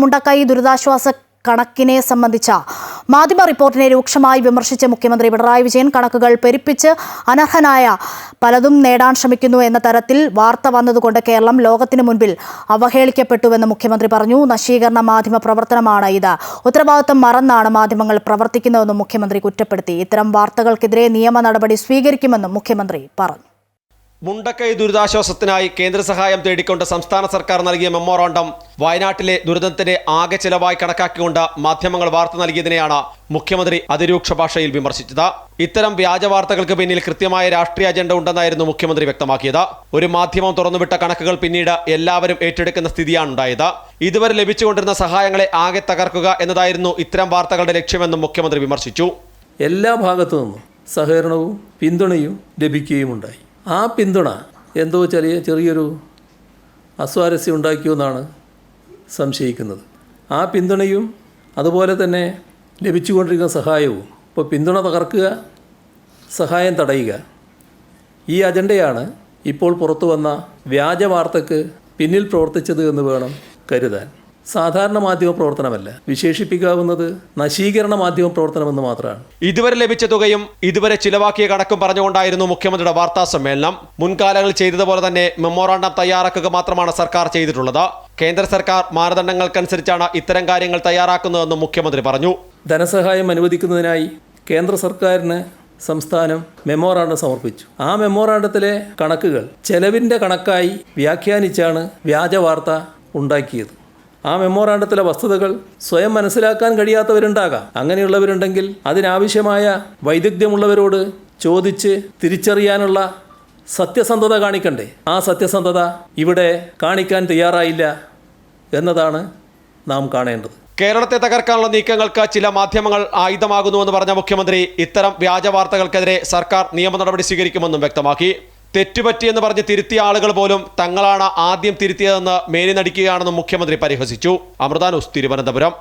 മുണ്ടക്കൈ ദുരിതാശ്വാസ കണക്കിനെ സംബന്ധിച്ച മാധ്യമ റിപ്പോർട്ടിനെ രൂക്ഷമായി വിമർശിച്ച മുഖ്യമന്ത്രി പിണറായി വിജയൻ കണക്കുകൾ പെരുപ്പിച്ച് അനർഹനായ പലതും നേടാൻ ശ്രമിക്കുന്നു എന്ന തരത്തിൽ വാർത്ത വന്നതുകൊണ്ട് കേരളം ലോകത്തിന് മുൻപിൽ അവഹേളിക്കപ്പെട്ടുവെന്ന് മുഖ്യമന്ത്രി പറഞ്ഞു. നശീകരണ മാധ്യമ പ്രവർത്തനമാണ് ഇത്. ഉത്തരവാദിത്തം മറന്നാണ് മാധ്യമങ്ങൾ പ്രവർത്തിക്കുന്നതെന്നും മുഖ്യമന്ത്രി കുറ്റപ്പെടുത്തി. ഇത്തരം വാർത്തകൾക്കെതിരെ നിയമ നടപടി സ്വീകരിക്കുമെന്നും മുഖ്യമന്ത്രി പറഞ്ഞു. മുണ്ടക്കൈ ദുരിതാശ്വാസത്തിനായി കേന്ദ്ര സഹായം തേടിക്കൊണ്ട് സംസ്ഥാന സർക്കാർ നൽകിയ മെമ്മോറാണ്ടം വയനാട്ടിലെ ദുരിതത്തിന്റെ ആകെ ചെലവായി കണക്കാക്കിക്കൊണ്ട് മാധ്യമങ്ങൾ വാർത്ത നൽകിയതിനെയാണ് മുഖ്യമന്ത്രി അതിരൂക്ഷ ഭാഷയിൽ വിമർശിച്ചത്. ഇത്തരം വ്യാജ വാർത്തകൾക്ക് പിന്നിൽ കൃത്യമായ രാഷ്ട്രീയ അജണ്ട ഉണ്ടെന്നായിരുന്നു മുഖ്യമന്ത്രി വ്യക്തമാക്കിയത്. ഒരു മാധ്യമം തുറന്നുവിട്ട കണക്കുകൾ പിന്നീട് എല്ലാവരും ഏറ്റെടുക്കുന്ന സ്ഥിതിയാണ് ഉണ്ടായത് ഇതുവരെ ലഭിച്ചുകൊണ്ടിരുന്ന സഹായങ്ങളെ ആകെ തകർക്കുക എന്നതായിരുന്നു ഇത്തരം വാർത്തകളുടെ ലക്ഷ്യമെന്നും മുഖ്യമന്ത്രി വിമർശിച്ചു. എല്ലാ ഭാഗത്തു നിന്നും സഹകരണവും പിന്തുണയും ലഭിക്കുകയും ലഭിക്കുകയുമുണ്ടായി. ആ പിന്തുണ എന്തോ ചെറിയ ചെറിയൊരു അസ്വാരസ്യം ഉണ്ടാക്കിയെന്നാണ് സംശയിക്കുന്നത്. ആ പിന്തുണയും അതുപോലെ തന്നെ ലഭിച്ചുകൊണ്ടിരിക്കുന്ന സഹായവും. ഇപ്പോൾ പിന്തുണ തകർക്കുക സഹായം തടയുക. ഈ അജണ്ടയാണ് ഇപ്പോൾ പുറത്തു വന്ന വ്യാജ വാർത്തക്ക് പിന്നിൽ പ്രവർത്തിച്ചത് എന്ന് വേണം കരുതാൻ. സാധാരണ മാധ്യമ പ്രവർത്തനമല്ല. വിശേഷിപ്പിക്കാവുന്നത് നശീകരണ മാധ്യമ പ്രവർത്തനമെന്ന് മാത്രമാണ്. ഇതുവരെ ലഭിച്ച തുകയും ഇതുവരെ ചിലവാക്കിയ കണക്കും പറഞ്ഞുകൊണ്ടായിരുന്നു മുഖ്യമന്ത്രിയുടെ വാർത്താ സമ്മേളനം. മുൻകാലങ്ങൾ ചെയ്തതുപോലെ തന്നെ മെമ്മോറാണ്ടം തയ്യാറാക്കുക മാത്രമാണ് സർക്കാർ ചെയ്തിട്ടുള്ളത്. കേന്ദ്ര സർക്കാർ മാനദണ്ഡങ്ങൾക്കനുസരിച്ചാണ് ഇത്തരം കാര്യങ്ങൾ തയ്യാറാക്കുന്നതെന്നും മുഖ്യമന്ത്രി പറഞ്ഞു. ധനസഹായം അനുവദിക്കുന്നതിനായി കേന്ദ്ര സർക്കാരിന് സംസ്ഥാനം മെമ്മോറാണ്ടം സമർപ്പിച്ചു. ആ മെമ്മോറാണ്ടത്തിലെ കണക്കുകൾ ചെലവിന്റെ കണക്കായി വ്യാഖ്യാനിച്ചാണ് വ്യാജ വാർത്ത ഉണ്ടാക്കിയത്. ആ മെമ്മോറാണ്ടത്തിലെ വസ്തുതകൾ സ്വയം മനസ്സിലാക്കാൻ കഴിയാത്തവരുണ്ടാകാം. അങ്ങനെയുള്ളവരുണ്ടെങ്കിൽ അതിനാവശ്യമായ വൈദഗ്ധ്യമുള്ളവരോട് ചോദിച്ച് തിരിച്ചറിയാനുള്ള സത്യസന്ധത കാണിക്കണ്ടേ? ആ സത്യസന്ധത ഇവിടെ കാണിക്കാൻ തയ്യാറായില്ല എന്നതാണ് നാം കാണേണ്ടത്. കേരളത്തെ തകർക്കാനുള്ള നീക്കങ്ങൾക്ക് ചില മാധ്യമങ്ങൾ ആയുധമാകുന്നുവെന്ന് പറഞ്ഞ മുഖ്യമന്ത്രി ഇത്തരം വ്യാജ വാർത്തകൾക്കെതിരെ സർക്കാർ നിയമ നടപടി സ്വീകരിക്കുമെന്നും വ്യക്തമാക്കി. തെറ്റുപറ്റിയെന്ന് പറഞ്ഞ് തിരുത്തിയ ആളുകൾ പോലും തങ്ങളാണ് ആദ്യം തിരുത്തിയതെന്ന് മേനി നടിക്കുകയാണെന്നും മുഖ്യമന്ത്രി പരിഹസിച്ചു. അമൃതാനൂസ് തിരുവനന്തപുരം.